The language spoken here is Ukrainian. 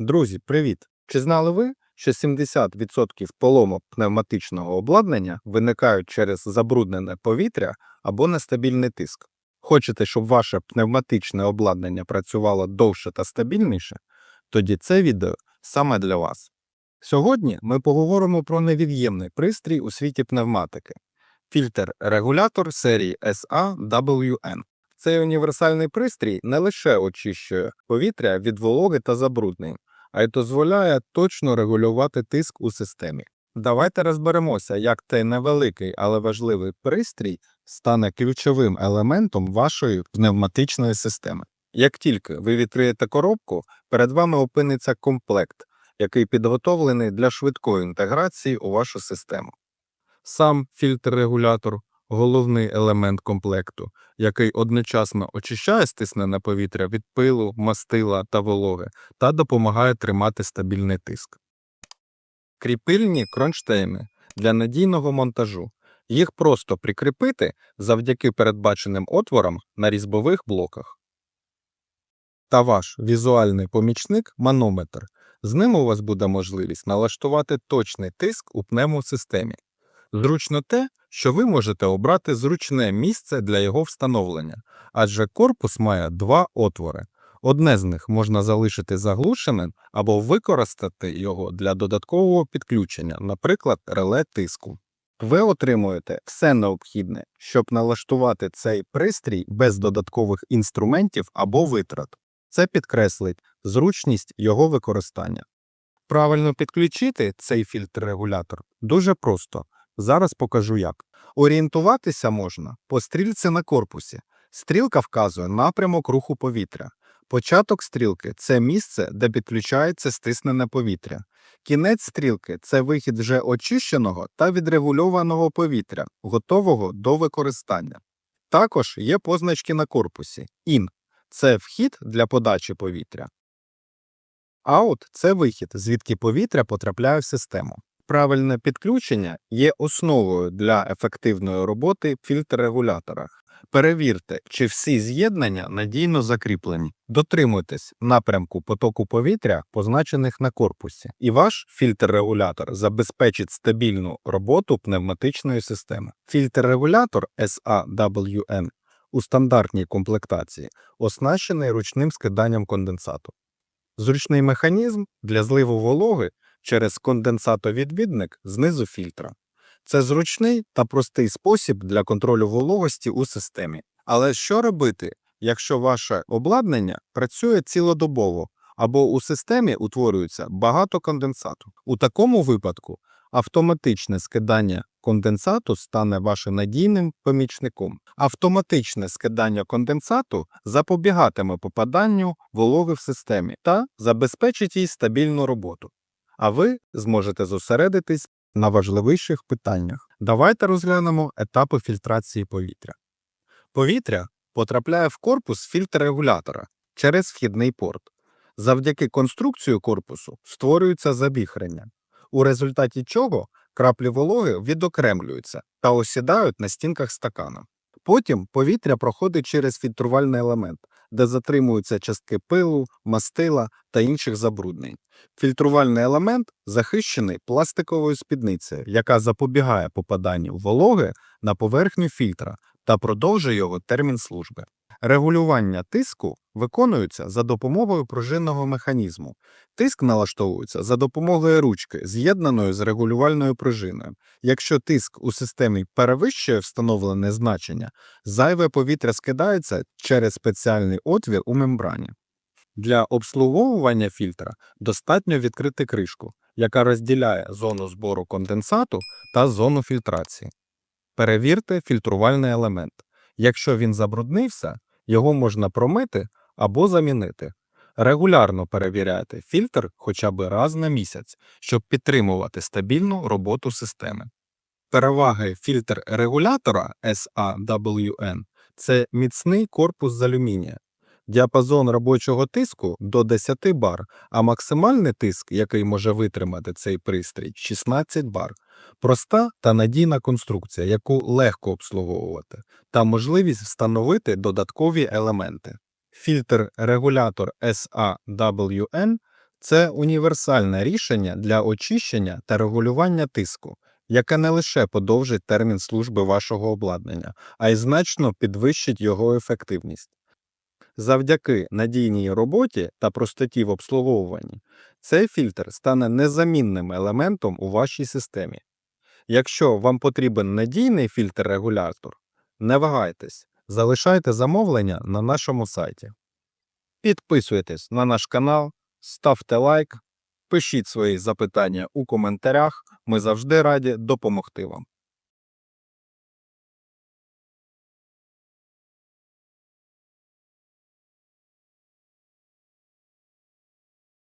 Друзі, привіт! Чи знали ви, що 70% поломок пневматичного обладнання виникають через забруднене повітря або нестабільний тиск? Хочете, щоб ваше пневматичне обладнання працювало довше та стабільніше? Тоді це відео саме для вас. Сьогодні ми поговоримо про невід'ємний пристрій у світі пневматики фільтр-регулятор серії SAWN. Цей універсальний пристрій не лише очищує повітря від вологи та забруднень, а й дозволяє точно регулювати тиск у системі. Давайте розберемося, як цей невеликий, але важливий пристрій стане ключовим елементом вашої пневматичної системи. Як тільки ви відкриєте коробку, перед вами опиниться комплект, який підготовлений для швидкої інтеграції у вашу систему. Сам фільтр-регулятор головний елемент комплекту, який одночасно очищає стиснене повітря від пилу, мастила та вологи та допомагає тримати стабільний тиск. Кріпильні кронштейни для надійного монтажу. Їх просто прикріпити завдяки передбаченим отворам на різьбових блоках. Та ваш візуальний помічник манометр. З ним у вас буде можливість налаштувати точний тиск у пневмосистемі. Зручно те, що ви можете обрати зручне місце для його встановлення, адже корпус має два отвори. Одне з них можна залишити заглушеним або використати його для додаткового підключення, наприклад, реле тиску. Ви отримуєте все необхідне, щоб налаштувати цей пристрій без додаткових інструментів або витрат. Це підкреслить зручність його використання. Правильно підключити цей фільтр-регулятор дуже просто. Зараз покажу як. Орієнтуватися можна по стрілці на корпусі. Стрілка вказує напрямок руху повітря. Початок стрілки це місце, де підключається стиснене повітря. Кінець стрілки це вихід вже очищеного та відрегульованого повітря, готового до використання. Також є позначки на корпусі. IN – це вхід для подачі повітря. Out – це вихід, звідки повітря потрапляє в систему. Правильне підключення є основою для ефективної роботи фільтр-регулятора. Перевірте, чи всі з'єднання надійно закріплені. Дотримуйтесь напрямку потоку повітря, позначених на корпусі, і ваш фільтр-регулятор забезпечить стабільну роботу пневматичної системи. Фільтр-регулятор SAWN у стандартній комплектації оснащений ручним скиданням конденсату. Зручний механізм для зливу вологи через конденсатовідвідник знизу фільтра. Це зручний та простий спосіб для контролю вологості у системі. Але що робити, якщо ваше обладнання працює цілодобово або у системі утворюється багато конденсату? У такому випадку автоматичне скидання конденсату стане вашим надійним помічником. Автоматичне скидання конденсату запобігатиме попаданню вологи в системі та забезпечить їй стабільну роботу а ви зможете зосередитись на важливіших питаннях. Давайте розглянемо етапи фільтрації повітря. Повітря потрапляє в корпус фільтр-регулятора через вхідний порт. Завдяки конструкцію корпусу створюється забіхрення, у результаті чого краплі вологи відокремлюються та осідають на стінках стакана. Потім повітря проходить через фільтрувальний елемент, де затримуються частки пилу, мастила та інших забруднень. Фільтрувальний елемент захищений пластиковою спідницею, яка запобігає попаданню вологи на поверхню фільтра та продовжує його термін служби. Регулювання тиску виконується за допомогою пружинного механізму. Тиск налаштовується за допомогою ручки, з'єднаної з регулювальною пружиною. Якщо тиск у системі перевищує встановлене значення, зайве повітря скидається через спеціальний отвір у мембрані. Для обслуговування фільтра достатньо відкрити кришку, яка розділяє зону збору конденсату та зону фільтрації. Перевірте фільтрувальний елемент. Якщо він забруднився, його можна промити або замінити. Регулярно перевіряйте фільтр хоча б раз на місяць, щоб підтримувати стабільну роботу системи. Переваги фільтр-регулятора SAWN – це міцний корпус з алюмінія, діапазон робочого тиску до 10 бар, а максимальний тиск, який може витримати цей пристрій, 16 бар. Проста та надійна конструкція, яку легко обслуговувати, та можливість встановити додаткові елементи. Фільтр-регулятор SAWN Це універсальне рішення для очищення та регулювання тиску, яке не лише подовжить термін служби вашого обладнання, а й значно підвищить його ефективність. Завдяки надійній роботі та простоті в обслуговуванні цей фільтр стане незамінним елементом у вашій системі. Якщо вам потрібен надійний фільтр-регулятор, не вагайтесь, залишайте замовлення на нашому сайті. Підписуйтесь на наш канал, ставте лайк, пишіть свої запитання у коментарях. Ми завжди раді допомогти вам.